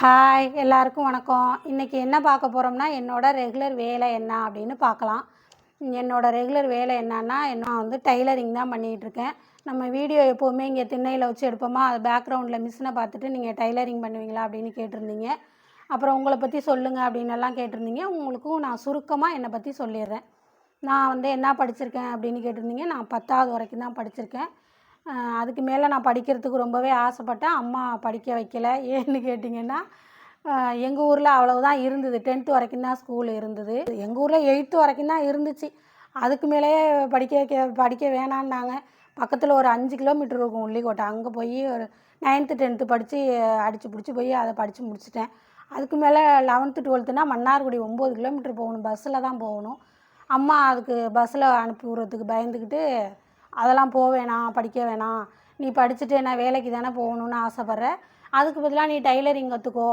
Hi எல்லாருக்கும் வணக்கம். இன்றைக்கி என்ன பார்க்க போகிறோம்னா என்னோட ரெகுலர் வேலை என்ன அப்படின்னு பார்க்கலாம். என்னோடய ரெகுலர் வேலை என்னன்னா நான் வந்து டைலரிங் தான் பண்ணிகிட்ருக்கேன் நம்ம வீடியோ எப்போவுமே இங்கே திண்ணையில் வச்சு எடுப்போமா? அது பேக்ரவுண்டில் மிஷினை பார்த்துட்டு நீங்கள் டைலரிங் பண்ணுவீங்களா அப்படின்னு கேட்டிருந்தீங்க. அப்புறம் உங்களை பற்றி சொல்லுங்கள் அப்படின்னு எல்லாம் கேட்டிருந்தீங்க. உங்களுக்கும் நான் சுருக்கமாக என்னை பற்றி சொல்லிடுறேன். நான் வந்து என்ன படிச்சிருக்கேன் அப்படின்னு கேட்டிருந்தீங்க. நான் பத்தாவது வரைக்கும் தான் படிச்சிருக்கேன். அதுக்கு மேலே நான் படிக்கிறதுக்கு ரொம்பவே ஆசைப்பட்டேன். அம்மா படிக்க வைக்கல. ஏன்னு கேட்டிங்கன்னா எங்கள் ஊரில் அவ்வளவுதான் இருந்தது. டென்த்து வரைக்கும் தான் ஸ்கூல் இருந்தது. எங்கள் ஊரில் எயித்து வரைக்கும் தான் இருந்துச்சு. அதுக்கு மேலேயே படிக்க வைக்க படிக்க வேணான்னாங்க பக்கத்தில் ஒரு அஞ்சு கிலோமீட்டர் இருக்கும் உள்ளிக்கோட்டை. அங்கே போய் ஒரு நைன்த்து டென்த்து படித்து அடித்து பிடிச்சி போய் அதை படித்து முடிச்சிட்டேன். அதுக்கு மேலே லெவன்த்து டுவெல்த்துனா மன்னார்குடி ஒம்பது கிலோமீட்டர் போகணும். பஸ்ஸில் தான் போகணும். அம்மா அதுக்கு பஸ்ஸில் அனுப்பி விட்றதுக்கு பயந்துக்கிட்டு அதெல்லாம் போக வேணாம் படிக்க வேணாம். நீ படிச்சுட்டு என்ன வேலைக்கு தானே போகணுன்னு ஆசைப்பட்ற? அதுக்கு பதிலாக நீ டைலரிங் கற்றுக்கோ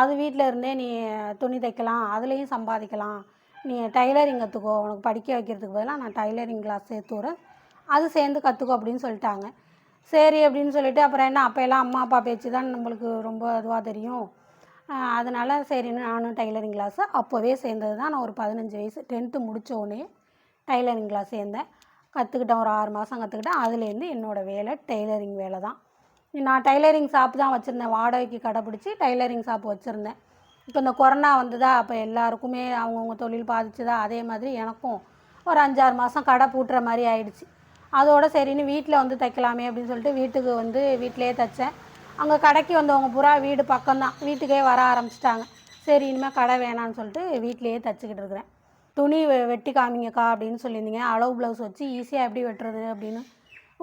அது வீட்டில் இருந்தே நீ துணி தைக்கலாம் அதுலேயும் சம்பாதிக்கலாம். நீ டைலரிங் கற்றுக்கோ உனக்கு படிக்க வைக்கிறதுக்கு பதிலாக நான் டைலரிங் கிளாஸ் சேர்த்து விட்றேன். அது சேர்ந்து கற்றுக்கோ அப்படின்னு சொல்லிட்டாங்க. சரி அப்படின்னு சொல்லிட்டு அப்புறம் என்ன அப்போ எல்லாம் அம்மா அப்பா பேச்சு தான் நம்மளுக்கு ரொம்ப இதுவாக தெரியும். அதனால் சரின்னு நானும் டைலரிங் கிளாஸு அப்போவே சேர்ந்தது தான் நான் ஒரு பதினஞ்சு வயசு டென்த்து முடித்த உடனே டைலரிங் கிளாஸ் சேர்ந்தேன். கற்றுக்கிட்டேன் ஒரு ஆறு மாதம் கற்றுக்கிட்டேன் அதுலேருந்து என்னோடய வேலை டெய்லரிங் வேலை தான். நான் டைலரிங் ஷாப் தான் வச்சுருந்தேன். வாடகைக்கு கடை பிடிச்சி டைலரிங் ஷாப் வச்சுருந்தேன். இப்போ இந்த கொரோனா வந்ததா அப்போ எல்லாருக்குமே அவங்கவுங்க தொழில் பாதிச்சுதா அதே மாதிரி எனக்கும் ஒரு அஞ்சாறு மாதம் கடை பூட்டுற மாதிரி ஆயிடுச்சு. அதோட சரின்னு வீட்டில் வந்து தைக்கலாமே அப்படின்னு சொல்லிட்டு வீட்டுக்கு வந்து வீட்டிலே தைச்சேன். அங்கே கடைக்கு வந்தவங்க பூரா வீடு பக்கம்தான். வீட்டுக்கே வர ஆரம்பிச்சிட்டாங்க. சரி இனிமேல் கடை வேணான்னு சொல்லிட்டு வீட்டிலேயே தைச்சிக்கிட்டு இருக்கிறேன். துணி வெட்டி காமிங்கக்கா அப்படின்னு சொல்லியிருந்தீங்க. அளவு ப்ளவுஸ் வச்சு ஈஸியாக எப்படி வெட்டுறது அப்படின்னு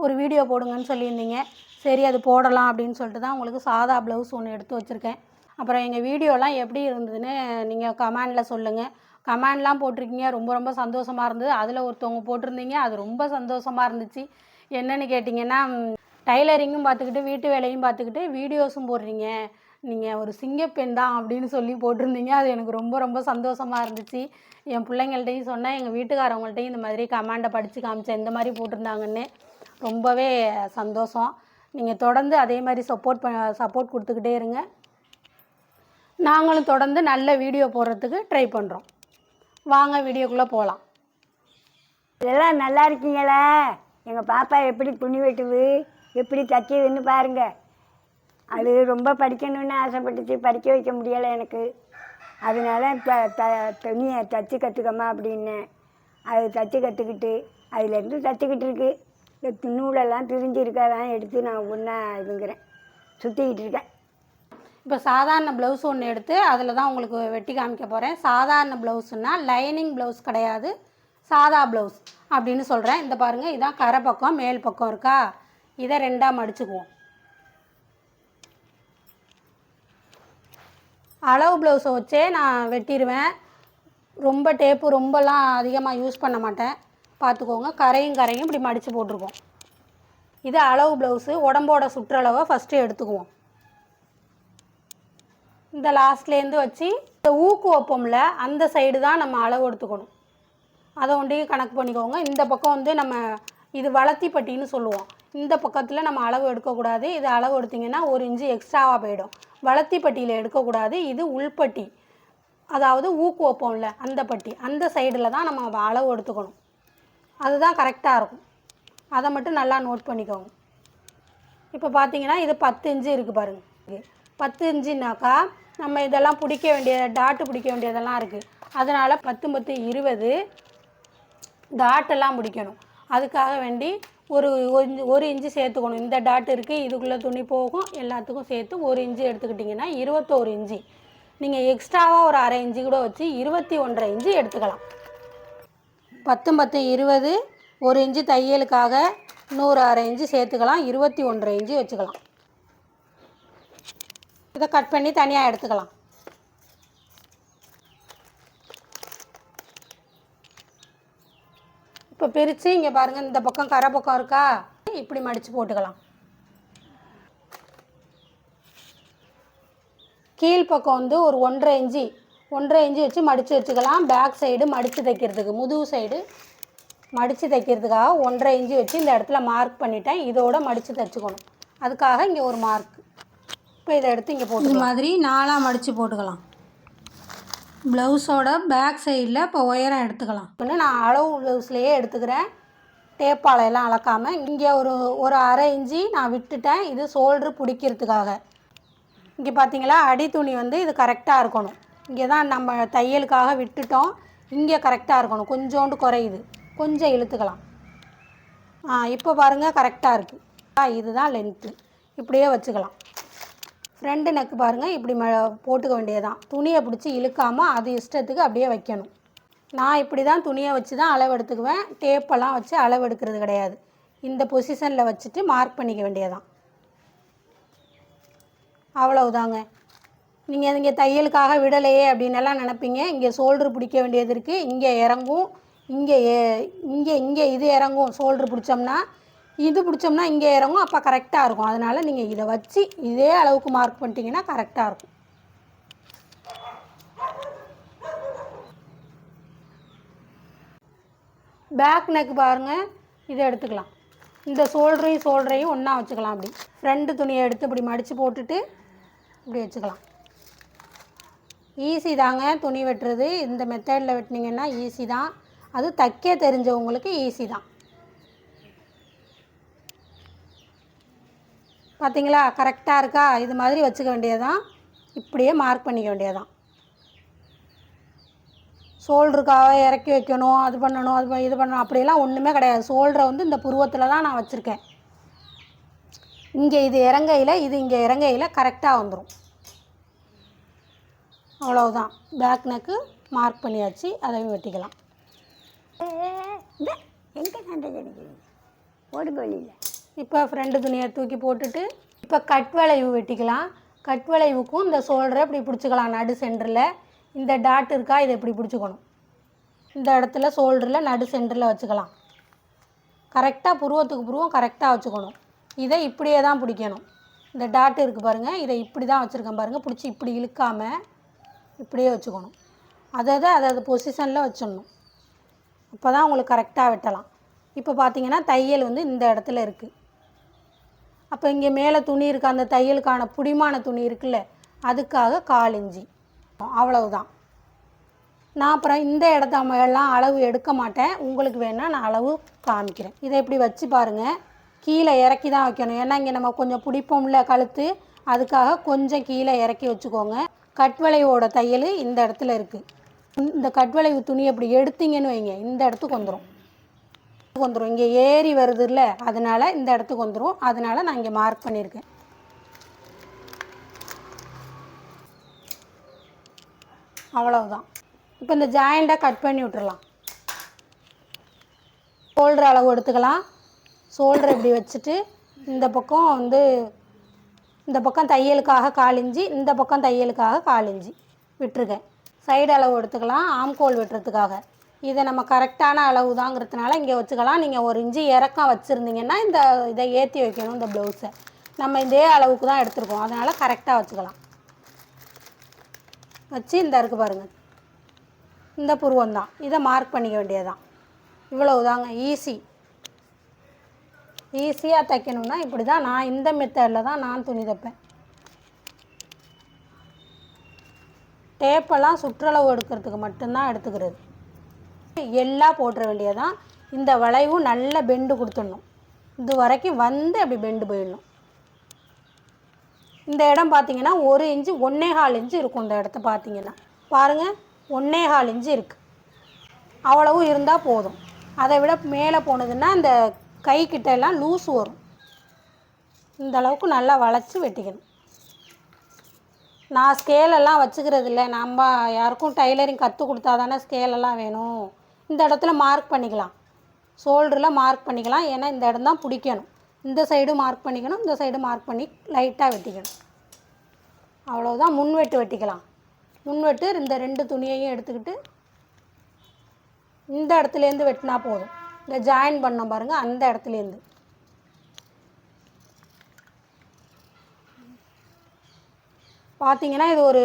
ஒரு வீடியோ போடுங்கன்னு சொல்லியிருந்தீங்க. சரி அது போடலாம் அப்படின்னு சொல்லிட்டு தான் உங்களுக்கு சாதா ப்ளவுஸ் ஒன்று எடுத்து வச்சுருக்கேன். அப்புறம் எங்கள் வீடியோலாம் எப்படி இருந்ததுன்னு நீங்கள் கமெண்டில் சொல்லுங்கள் கமெண்ட்லாம் போட்டிருக்கீங்க. ரொம்ப ரொம்ப சந்தோஷமாக இருந்தது. அதில் ஒருத்தவங்க போட்டிருந்தீங்க. அது ரொம்ப சந்தோஷமாக இருந்துச்சு. என்னென்னு கேட்டிங்கன்னா டைலரிங்கும் பார்த்துக்கிட்டு வீட்டு வேலையும் பார்த்துக்கிட்டு வீடியோஸும் போடுறீங்க. நீங்கள் ஒரு சிங்கப்பெண் தான் அப்படின்னு சொல்லி போட்டிருந்தீங்க. அது எனக்கு ரொம்ப ரொம்ப சந்தோஷமாக இருந்துச்சு. என் பிள்ளைங்கள்ட்டையும் சொன்னேன். எங்கள் வீட்டுக்காரவங்கள்ட்டையும் இந்த மாதிரி கமாண்டை படித்து காமிச்சேன். இந்த மாதிரி போட்டிருந்தாங்கன்னு. ரொம்பவே சந்தோஷம். நீங்கள் தொடர்ந்து அதே மாதிரி சப்போர்ட் ப சப்போர்ட் கொடுத்துக்கிட்டே இருங்க. நாங்களும் தொடர்ந்து நல்ல வீடியோ போடுறதுக்கு ட்ரை பண்ணுறோம் வாங்க வீடியோக்குள்ளே போகலாம் இதெல்லாம் நல்லா இருக்கீங்களா? எங்கள் பாப்பா எப்படி துணி வெட்டுது? எப்படி தச்சுதுன்னு பாருங்கள் அது ரொம்ப படிக்கணும்னு ஆசைப்பட்டுச்சு. படிக்க வைக்க முடியலை எனக்கு. அதனால இப்போ த துணியை தச்சு கற்றுக்கம்மா அப்படின்னேன் அது தச்சு கற்றுக்கிட்டு அதுலேருந்து தச்சுக்கிட்டு இருக்கு. இந்த நூலெல்லாம் பிரிஞ்சிருக்கதான் எடுத்து நான் ஒன்றா இதுங்கிறேன். சுற்றிக்கிட்டு இருக்கேன். இப்போ சாதாரண ப்ளவுஸ் ஒன்று எடுத்து அதில் தான் உங்களுக்கு வெட்டி காமிக்க போகிறேன் சாதாரண ப்ளவுஸ்னால் லைனிங் ப்ளவுஸ் கிடையாது. சாதா ப்ளவுஸ் அப்படின்னு சொல்கிறேன் இந்த பாருங்கள் இதான் கரை பக்கம் மேல் பக்கம் இருக்கா? இதை ரெண்டாக மடிச்சுக்குவோம். அளவு ப்ளவுஸை வச்சே நான் வெட்டிடுவேன் ரொம்ப டேப்பு ரொம்பலாம் அதிகமாக யூஸ் பண்ண மாட்டேன். பார்த்துக்கோங்க கரையும் கரையும் இப்படி மடித்து போட்டிருக்கோம். இது அளவு ப்ளவுஸு உடம்போட சுற்றளவை ஃபஸ்ட்டு எடுத்துக்குவோம். இந்த லாஸ்ட்லேருந்து வச்சு இந்த ஊக்கு வைப்போம்ல அந்த சைடு தான் நம்ம அளவு எடுத்துக்கணும். அதை ஒன்றையும் கணக்கு பண்ணிக்கோங்க. இந்த பக்கம் வந்து நம்ம இது வளர்த்தி பட்டின்னு சொல்லுவோம். இந்த பக்கத்தில் நம்ம அளவு எடுக்கக்கூடாது. இது அளவு எடுத்திங்கன்னா ஒரு இன்ச்சு எக்ஸ்ட்ராவாக போயிடும். வளர்த்தி பட்டியில் எடுக்கக்கூடாது. இது உள்பட்டி. அதாவது ஊக்கு வைப்போம்ல அந்த பட்டி. அந்த சைடில் தான் நம்ம அளவு எடுத்துக்கணும். அதுதான் கரெக்டாக இருக்கும். அதை மட்டும் நல்லா நோட் பண்ணிக்கோங்க. இப்போ பார்த்தீங்கன்னா இது பத்து இன்ச்சு இருக்குது பாருங்க. பத்து இன்ச்சுனாக்கா நம்ம இதெல்லாம் பிடிக்க வேண்டிய டாட்டு பிடிக்க வேண்டியதெல்லாம் இருக்குது அதனால் பத்து பத்து இருபது டாட்டெல்லாம் பிடிக்கணும். அதுக்காக வேண்டி ஒரு ஒரு இன்ச்சு- ஒரு சேர்த்துக்கணும். இந்த டாட் இருக்குது இதுக்குள்ளே துணி போகும் எல்லாத்துக்கும் சேர்த்து ஒரு இன்ச்சு எடுத்துக்கிட்டிங்கன்னா இருபத்தோரு இன்ச்சு. நீங்கள் எக்ஸ்ட்ராவாக ஒரு அரை இன்ச்சு கூட வச்சு இருபத்தி ஒன்றரை இன்ச்சு எடுத்துக்கலாம். பத்து பத்து இருபது ஒரு இன்ச்சு தையலுக்காக நூறு அரை இன்ச்சு சேர்த்துக்கலாம் இருபத்தி ஒன்றரை இன்ச்சு வச்சுக்கலாம். இதை கட் பண்ணி தனியாக எடுத்துக்கலாம். இப்போ பிரித்து இங்கே பாருங்கள் இந்த பக்கம் கரை பக்கம் இருக்கா? இப்படி மடித்து போட்டுக்கலாம். கீழ்ப்பக்கம் வந்து ஒரு ஒன்றரை இன்ச்சு ஒன்றரை இன்ச்சு வச்சு மடித்து வச்சுக்கலாம். பேக் சைடு மடித்து தைக்கிறதுக்கு முதுகு சைடு மடித்து தைக்கிறதுக்காக ஒன்றரை இன்ச்சு வச்சு இந்த இடத்துல மார்க் பண்ணிட்டேன். இதோட மடித்து தைச்சுக்கணும். அதுக்காக இங்கே ஒரு மார்க் இப்போ இப்போ இதை எடுத்து இங்கே போட்டு மாதிரி நாலாக மடித்து போட்டுக்கலாம். ப்ளவுஸோட பேக் சைடில் இப்போ உயரம் எடுத்துக்கலாம். இப்போ நான் அளவு ப்ளவுஸ்லேயே எடுத்துக்கிறேன். டேப்பாலையெல்லாம் அளக்காமல் இங்கே ஒரு ஒரு அரை இஞ்சி நான் விட்டுட்டேன். இது ஷோல்ட்ரு பிடிக்கிறதுக்காக. இங்கே பார்த்தீங்களா அடி துணி வந்து இது கரெக்டாக இருக்கணும். இங்கே தான் நம்ம தையலுக்காக விட்டுட்டோம். இங்கே கரெக்டாக இருக்கணும். கொஞ்சோண்டு குறையுது. கொஞ்சம் இழுத்துக்கலாம். ஆ இப்போ பாருங்கள் கரெக்டாக இருக்குது ஆ இதுதான் லென்த்து இப்படியே வச்சுக்கலாம். ஃப்ரண்ட் நெக் பாருங்கள் இப்படி ம போட்டுக்க வேண்டியதான் துணியை பிடிச்சி இழுக்காமல் அது இஷ்டத்துக்கு அப்படியே வைக்கணும். நான் இப்படி தான் துணியை வச்சு தான் அளவு எடுத்துக்குவேன். டேப்பெல்லாம் வச்சு அளவு எடுக்கிறது கிடையாது. இந்த பொசிஷனில் வச்சுட்டு மார்க் பண்ணிக்க வேண்டியதான் அவ்வளவுதாங்க. நீங்கள் இங்கே தையலுக்காக விடலையே அப்படின்னு எல்லாம் நினைப்பீங்க. இங்கே சோல்ட்ரு பிடிக்க வேண்டியது இருக்குது இங்கே இறங்கும். இங்கே இங்கே இங்கே இது இறங்கும். சோல்ட்ரு பிடிச்சோம்னா இது பிடிச்சோம்னா இங்கே இறங்கும் அப்போ கரெக்டாக இருக்கும். அதனால் நீங்கள் இதை வச்சு இதே அளவுக்கு மார்க் பண்ணிட்டீங்கன்னா கரெக்டாக இருக்கும். பேக் நெக் பாருங்கள் இதை எடுத்துக்கலாம். இந்த சோல்டரையும் சோல்டரையும் ஒன்றா வச்சுக்கலாம் அப்படி. ஃப்ரெண்டு துணியை எடுத்து இப்படி மடித்து போட்டுட்டு இப்படி வச்சுக்கலாம். ஈஸி தாங்க துணி வெட்டுறது. இந்த மெத்தடில் வெட்டினீங்கன்னா ஈஸி தான். அது தைக்க தெரிஞ்சவங்களுக்கு ஈஸி தான். பார்த்தீங்களா? கரெக்டாக இருக்கா? இது மாதிரி வச்சுக்க வேண்டியதுதான். இப்படியே மார்க் பண்ணிக்க வேண்டியதுதான். ஷோல்டருக்காக இறக்கி வைக்கணும் அது பண்ணணும் அது இது பண்ணணும். அப்படியெல்லாம் ஒன்றுமே கிடையாது. ஷோல்டரை வந்து இந்த புருவத்தில் தான் நான் வச்சுருக்கேன். இங்கே இது இறங்கையில் இது இங்கே இறங்கையில் கரெக்டாக வந்துடும் அவ்வளவுதான். பேக் நெக்கு மார்க் பண்ணியாச்சு. அதையும் வெட்டிக்கலாம். இந்த எங்கே சண்டை கிடைக்குது வழியில் இப்போ ஃப்ரெண்டு துணியை தூக்கி போட்டுட்டு இப்போ கட் வளைவு வெட்டிக்கலாம். கட் வளைவுக்கும் இந்த ஷோல்டரை இப்படி பிடிச்சிக்கலாம் நடு சென்டரில் இந்த டாட் இருக்கா இதை இப்படி பிடிச்சிக்கணும். இந்த இடத்துல ஷோல்டரில் நடு சென்டரில் வச்சுக்கலாம். கரெக்டாக புருவத்துக்கு புருவம் கரெக்டாக வச்சுக்கணும். இதை இப்படியே தான் பிடிக்கணும். இந்த டாட் இருக்குது பாருங்கள் இதை இப்படி தான் வச்சுருக்கேன் பாருங்கள் பிடிச்சி இப்படி இழுக்காமல் இப்படியே வச்சுக்கணும். அதை அதாவது பொசிஷனில் வச்சிடணும். அப்போ தான் உங்களுக்கு கரெக்டாக வெட்டலாம். இப்போ பார்த்தீங்கன்னா தையல் வந்து இந்த இடத்துல இருக்குது அப்போ இங்கே மேலே துணி இருக்குது அந்த தையலுக்கான புடிமான துணி இருக்குல்ல அதுக்காக கால் இஞ்சி. அவ்வளவுதான். நான் அப்புறம் இந்த இடத்த எல்லாம் அளவு எடுக்க மாட்டேன். உங்களுக்கு வேணால் நான் அளவு காமிக்கிறேன். இதை இப்படி வச்சு பாருங்கள் கீழே இறக்கி தான் வைக்கணும். ஏன்னா இங்கே நம்ம கொஞ்சம் பிடிப்போம்ல கழுத்து. அதுக்காக கொஞ்சம் கீழே இறக்கி வச்சுக்கோங்க. கட்வளைவோட தையல் இந்த இடத்துல இருக்குது இந்த கட்வளைவு துணி அப்படி எடுத்தீங்கன்னு வைங்க. இந்த இடத்துக்கு வந்துடும் வந்துடும் இங்கே ஏறி வருதுல்ல அதனால இந்த இடத்துக்கு வந்துடும் அதனால நான் இங்கே மார்க் பண்ணியிருக்கேன். அவ்வளவுதான். இப்போ இந்த ஜாயிண்டாக கட் பண்ணி விட்டுறலாம். ஷோல்டர் அளவு எடுத்துக்கலாம். ஷோல்டர் இப்படி வச்சுட்டு இந்த பக்கம் வந்து இந்த பக்கம் தையலுக்காக காலிஞ்சி இந்த பக்கம் தையலுக்காக காலிஞ்சி விட்டுருக்கேன். சைடு அளவு எடுத்துக்கலாம் ஆம்கோல் வெட்டுறதுக்காக. இதை நம்ம கரெக்டான அளவு தாங்கிறதுனால இங்கே வச்சுக்கலாம். நீங்கள் ஒரு இன்ச்சு இறக்கம் வச்சுருந்தீங்கன்னா இந்த இதை ஏற்றி வைக்கணும் இந்த ப்ளவுஸை நம்ம இதே அளவுக்கு தான் எடுத்துருக்கோம். அதனால் கரெக்டாக வச்சுக்கலாம். வச்சு இந்த இருக்கு பாருங்கள் இந்த புருவம் தான். இதை மார்க் பண்ணிக்க வேண்டியதுதான். இவ்வளவு தாங்க ஈஸி ஈஸியாக தைக்கணும்னா இப்படி தான் நான் இந்த மெத்தடில் தான் நான் துணி தைப்பேன். டேப்பெல்லாம் சுற்றளவு எடுக்கிறதுக்கு மட்டும்தான் எடுத்துக்கிறது. எல்லாம் போட்டுற வேண்டியதான் இந்த வளைவும் நல்ல பெண்டு கொடுத்துடணும். இது வரைக்கும் வந்து அப்படி பெண்டு போயிடணும். இந்த இடம் பார்த்தீங்கன்னா ஒரு இன்ச்சு ஒன்னே கால் இன்ச்சு இருக்கும் இந்த இடத்த பார்த்தீங்கன்னா. பாருங்கள் ஒன்னே கால் இன்ச்சு இருக்குது அவ்வளவும் இருந்தால் போதும். அதை விட மேலே போனதுன்னா இந்த கை கிட்ட எல்லாம் லூஸ் வரும். இந்த அளவுக்கு நல்லா வளைச்சி வெட்டிக்கணும். நான் ஸ்கேலெல்லாம் வச்சுக்கிறது இல்லை. நம்ம யாருக்கும் டைலரிங் கற்றுக் கொடுத்தா தானே ஸ்கேலெல்லாம் வேணும். இந்த இடத்துல மார்க் பண்ணிக்கலாம். ஷோல்டரில் மார்க் பண்ணிக்கலாம். ஏன்னா இந்த இடம் தான் பிடிக்கணும். இந்த சைடு மார்க் பண்ணிக்கணும். இந்த சைடு மார்க் பண்ணி லைட்டாக வெட்டிக்கணும். அவ்வளோதான் முன்வெட்டு வெட்டிக்கலாம். முன்வெட்டு இந்த ரெண்டு துணியையும் எடுத்துக்கிட்டு இந்த இடத்துலேருந்து வெட்டினா போதும். இந்த ஜாயின் பண்ணோம் பாருங்கள் அந்த இடத்துலேருந்து. பார்த்தீங்கன்னா இது ஒரு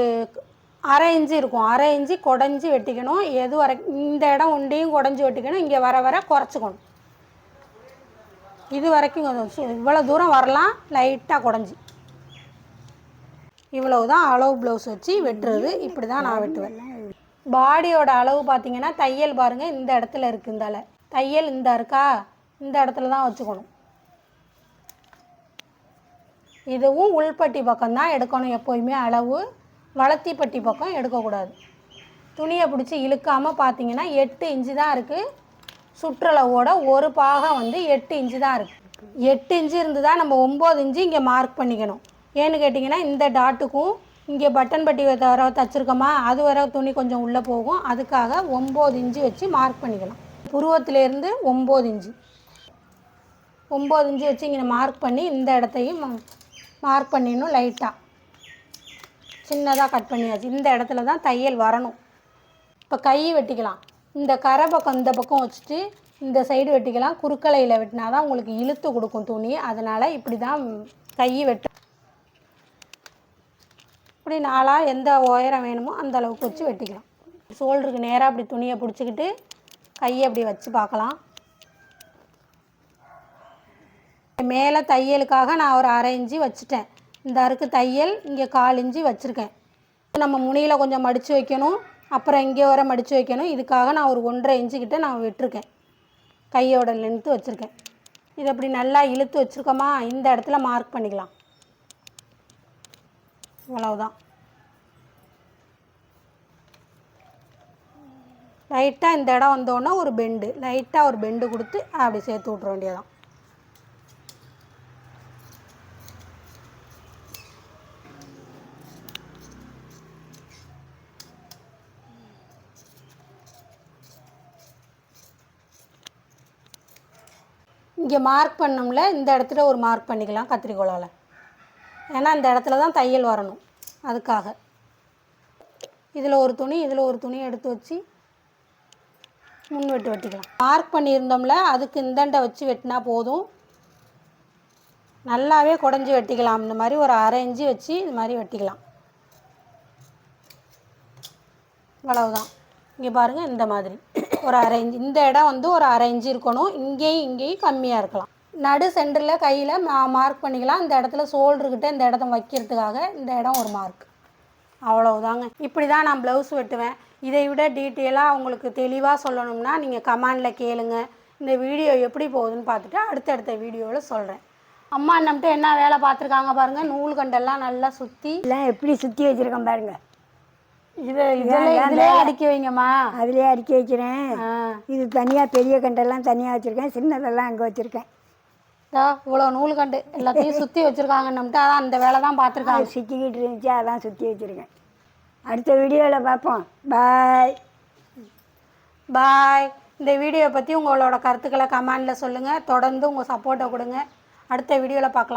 அரை இஞ்சி இருக்கும். அரை இஞ்சி குடஞ்சி வெட்டிக்கணும். எது வர இந்த இடம் உண்டையும் குடஞ்சி வெட்டிக்கணும். இங்கே வர வர குறைச்சிக்கணும். இது வரைக்கும் கொஞ்சம் இவ்வளோ தூரம் வரலாம். லைட்டாக குடஞ்சி. இவ்வளவு தான் அளவு ப்ளவுஸ் வச்சு வெட்டுறது. இப்படி தான் நான் வெட்டுவேன். பாடியோட அளவு பார்த்தீங்கன்னா தையல் பாருங்கள் இந்த இடத்துல இருக்குது இந்தால. தையல் இந்த இருக்கா? இந்த இடத்துல தான் வச்சுக்கணும். இதுவும் உள்பட்டி பக்கம் தான் எடுக்கணும் எப்போயுமே அளவு. வளர்த்தி பட்டி பக்கம் எடுக்கக்கூடாது. துணியை பிடிச்சி இழுக்காமல் பார்த்தீங்கன்னா எட்டு இன்ச்சு தான் இருக்குது சுற்றளவோட ஒரு பாகம் வந்து எட்டு இன்ச்சு தான் இருக்குது எட்டு இன்ச்சு இருந்து தான் நம்ம ஒம்பது இன்ச்சு இங்கே மார்க் பண்ணிக்கணும். ஏன்னு கேட்டிங்கன்னா இந்த டாட்டுக்கும் இங்கே பட்டன் பட்டி வர தச்சுருக்கோமா? அது வர துணி கொஞ்சம் உள்ளே போகும். அதுக்காக ஒம்பது இன்ச்சு வச்சு மார்க் பண்ணிக்கலாம். புருவத்திலேருந்து ஒம்பது இன்ச்சு. ஒம்பது இன்ச்சு வச்சு இங்கே மார்க் பண்ணி இந்த இடத்தையும் மார்க் பண்ணிடணும் லைட்டாக சின்னதாக கட் பண்ணியாச்சு. இந்த இடத்துல தான் தையல் வரணும். இப்போ கை வெட்டிக்கலாம். இந்த கரை பக்கம் இந்த பக்கம் வச்சுட்டு இந்த சைடு வெட்டிக்கலாம். குறுக்கலையில் வெட்டினா தான் உங்களுக்கு இழுத்து கொடுக்கும் துணி. அதனால் இப்படி தான் கை வெட்டு. இப்படி நாளாக எந்த உயரம் வேணுமோ அந்த அளவுக்கு வச்சு வெட்டிக்கலாம். ஷோல்டருக்கு நேராக அப்படி துணியை பிடிச்சிக்கிட்டு கையை அப்படி வச்சு பார்க்கலாம். மேலே தையலுக்காக நான் ஒரு அரை இன்ச்சு வச்சுட்டேன். இந்த அருக்கு தையல் இங்கே கால் இஞ்சி வச்சுருக்கேன். நம்ம முனியில் கொஞ்சம் மடித்து வைக்கணும். அப்புறம் இங்கே வர மடித்து வைக்கணும். இதுக்காக நான் ஒரு ஒன்றரை இஞ்சு கிட்ட நான் விட்டுருக்கேன். கையோட லென்த்து வச்சுருக்கேன். இது அப்படி நல்லா இழுத்து வச்சுருக்கோமா? இந்த இடத்துல மார்க் பண்ணிக்கலாம். இவ்வளவுதான். லைட்டாக இந்த இடம் வந்தோடனே ஒரு பெண்டு லைட்டாக ஒரு பெண்டு கொடுத்து அப்படி சேர்த்து விட்ற வேண்டியதான் இங்கே மார்க் பண்ணோம்ல இந்த இடத்துல ஒரு மார்க் பண்ணிக்கலாம் கத்திரிக்கோளால். ஏன்னா இந்த இடத்துல தான் தையல் வரணும். அதுக்காக. இதில் ஒரு துணி இதில் ஒரு துணி எடுத்து வச்சு முன் வெட்டு வெட்டிக்கலாம். மார்க் பண்ணியிருந்தோம்ல அதுக்கு இந்தண்டை வச்சு வெட்டினா போதும். நல்லாவே குடஞ்சி வெட்டிக்கலாம். இந்த மாதிரி ஒரு அரை வச்சு இது மாதிரி வெட்டிக்கலாம். இவ்வளவுதான் இங்கே பாருங்கள் இந்த மாதிரி. ஒரு அரை இந்த இடம் வந்து ஒரு அரை இருக்கணும். இங்கேயும் இங்கேயும் கம்மியாக இருக்கலாம். நடு சென்டரில் கையில் மார்க் பண்ணிக்கலாம். இந்த இடத்துல சோல்டர்கிட்ட இந்த இடத்த வைக்கிறதுக்காக இந்த இடம் ஒரு மார்க் அவ்வளவுதாங்க. இப்படி தான் நான் ப்ளவுஸ் வெட்டுவேன். இதை விட டீட்டெயிலாக உங்களுக்கு தெளிவாக சொல்லணும்னா நீங்கள் கமாண்டில் கேளுங்க. இந்த வீடியோ எப்படி போகுதுன்னு பார்த்துட்டு அடுத்தடுத்த வீடியோவில் சொல்கிறேன் அம்மா நம்மகிட்ட என்ன வேலை பார்த்துருக்காங்க பாருங்கள் நூல் கண்டெல்லாம் நல்லா சுற்றி எல்லாம் எப்படி சுற்றி வச்சுருக்கேன் பாருங்கள் இது இதில் இதிலே அடிக்க வைங்கம்மா. அதுலேயே அடுக்கி வைக்கிறேன். இது தனியாக பெரிய கண்டெல்லாம் தனியாக வச்சுருக்கேன். சின்னதெல்லாம் அங்கே வச்சுருக்கேன். இவ்வளோ நூல் கண்டு எல்லாத்தையும் சுற்றி வச்சுருக்காங்க நம்மகிட்ட அதான் அந்த வேலை தான் பார்த்துருக்காங்க. சுற்றிக்கிட்டு இருந்துச்சு அதான் சுற்றி வச்சுருக்கேன். அடுத்த வீடியோவில் பார்ப்போம். பாய். பாய். இந்த வீடியோ பற்றி உங்களோட கருத்துக்களை கமெண்டில் சொல்லுங்கள் தொடர்ந்து உங்கள் சப்போர்ட்டை கொடுங்க. அடுத்த வீடியோவில் பார்க்கலாம்.